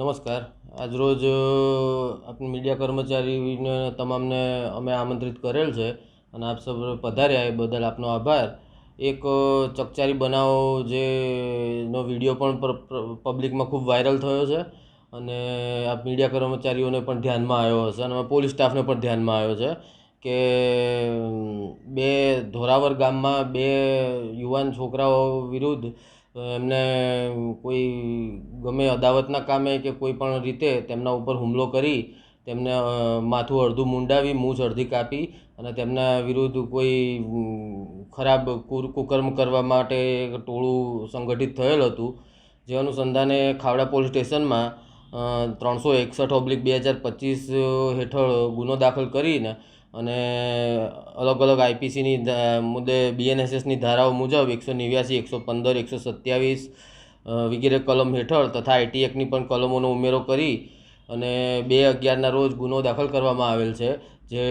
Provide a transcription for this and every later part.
નમસ્કાર. આજરોજ આપણે મીડિયા કર્મચારીને તમામને અમે આમંત્રિત કરેલ છે અને આપ સૌ પધાર્યા એ બદલ આપનો આભાર. એક ચકચારી બનાવ જે નો વીડિયો પણ પબ્લિકમાં ખૂબ વાયરલ થયો છે અને આ મીડિયા કર્મચારીઓને પણ ધ્યાનમાં આવ્યો હશે અને પોલીસ સ્ટાફને પણ ધ્યાનમાં આવ્યો છે કે બે ધોરાવર ગામમાં બે યુવાન છોકરાઓ વિરુદ્ધ એમને કોઈ ગમે અદાવતના કામે કે કોઈ પણ રીતે તેમના ઉપર હુમલો કરી તેમને માથું અડધું મુંડાવી, મૂછ અડધી કાપી અને તેમના વિરુદ્ધ કોઈ ખરાબ કુર, કુકર્મ કરવા માટે એક ટોળું સંગઠિત થયેલ હતું. જે અનુસંધાને ખાવડા પોલીસ સ્ટેશનમાં ત્રણસો એકસઠ ઓબ્લિક બે હજાર પચીસ હેઠળ ગુનો દાખલ કરીને અને અલગ અલગ આઈપીસીની મુદ્દે બીએનએસએસની ધારાઓ મુજબ એકસો નેવ્યાસી, એકસો પંદર, એકસો સત્યાવીસ વગેરે કલમ હેઠળ તથા આઈટી એક્ટની પણ કલમોનો ઉમેરો કરી અને બે અગિયારના રોજ ગુનો દાખલ કરવામાં આવેલ છે, જે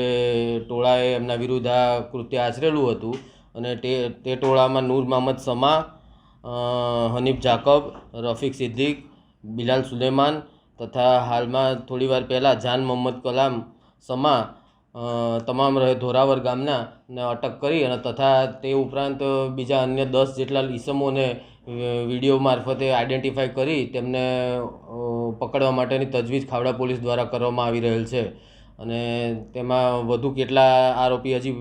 ટોળાએ એમના વિરુદ્ધ આ કૃત્ય આચરેલું હતું અને તે તે ટોળામાં નૂર મહમદ સમા હનીફ જાકબ, રફીક સિદ્દીક, બિલાલ સુલેમાન તથા હાલમાં થોડીવાર પહેલાં જાન મોહમ્મદ કલામ સમા તમામ રહે ધોરાવર ગામના ને અટક કરી અને તથા તે ઉપરાંત બીજા અન્ય દસ જેટલા ઈસમોને વીડિયો મારફતે આઈડેન્ટિફાઈ કરી તેમને પકડવા માટેની તજવીજ ખાવડા પોલીસ દ્વારા કરવામાં આવી રહેલ છે. અને તેમાં વધુ કેટલા આરોપી હજી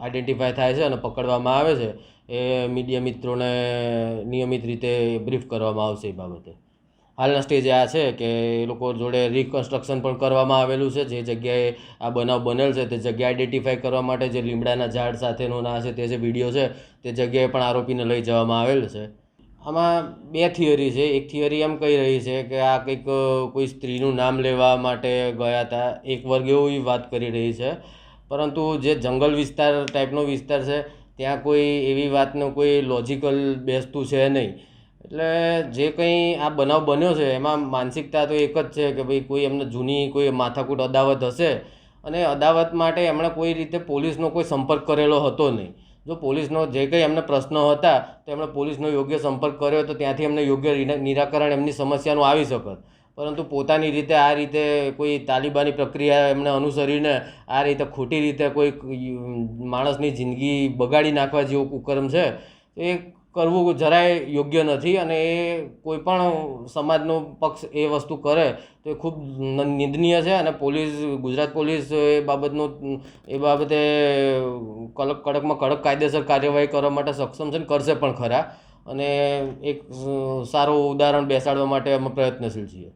આઈડેન્ટિફાય થાય છે અને પકડવામાં આવે છે એ મીડિયા મિત્રોને નિયમિત રીતે બ્રીફ કરવામાં આવશે એ બાબતે. હાલના સ્ટેજે આ છે કે એ લોકો જોડે રિકન્સ્ટ્રક્શન પણ કરવામાં આવેલું છે. જે જગ્યાએ આ બનાવ બનેલ છે તે જગ્યા આઈડેન્ટિફાઈ કરવા માટે જે લીમડાના ઝાડ સાથેનો ના છે તે જે વીડિયો છે તે જગ્યાએ પણ આરોપીને લઈ જવામાં આવેલ છે. આમાં બે થિયરી છે. એક થિયરી એમ કહી રહી છે કે આ કંઈક કોઈ સ્ત્રીનું નામ લેવા માટે ગયા હતા એક વર્ગ એવી વાત કરી રહી છે. પરંતુ જે જંગલ વિસ્તાર ટાઈપનો વિસ્તાર છે, ત્યાં કોઈ એવી વાતનું કોઈ લોજિકલ બેસતું છે નહીં. એટલે જે કંઈ આ બનાવ બન્યો છે, એમાં માનસિકતા તો એક જ છે કે ભાઈ કોઈ એમને જૂની કોઈ માથાકૂટ અદાવત હશે અને અદાવત માટે એમણે કોઈ રીતે પોલીસનો કોઈ સંપર્ક કરેલો હતો નહીં. જો પોલીસનો જે કંઈ એમને પ્રશ્નો હતા, તો એમણે પોલીસનો યોગ્ય સંપર્ક કર્યો તો ત્યાંથી એમને યોગ્ય નિરાકરણ એમની સમસ્યાનું આવી શકત પરંતુ પોતાની રીતે આ રીતે કોઈ તાલિબાની પ્રક્રિયા એમને અનુસરીને આ રીતે ખોટી રીતે કોઈ માણસની જિંદગી બગાડી નાખવા જેવો કુકર્મ છે એ કરવું જરાય યોગ્ય નથી અને એ કોઈ પણ સમાજનો પક્ષ એ વસ્તુ કરે, તો એ ખૂબ નિંદનીય છે અને પોલીસ, ગુજરાત પોલીસ એ બાબતનું, એ બાબતે કડક કડકમાં કડક કાયદેસર કાર્યવાહી કરવા માટે સક્ષમ છે ને કરશે પણ ખરા. અને એક સારું ઉદાહરણ બેસાડવા માટે અમે પ્રયત્નશીલ છીએ.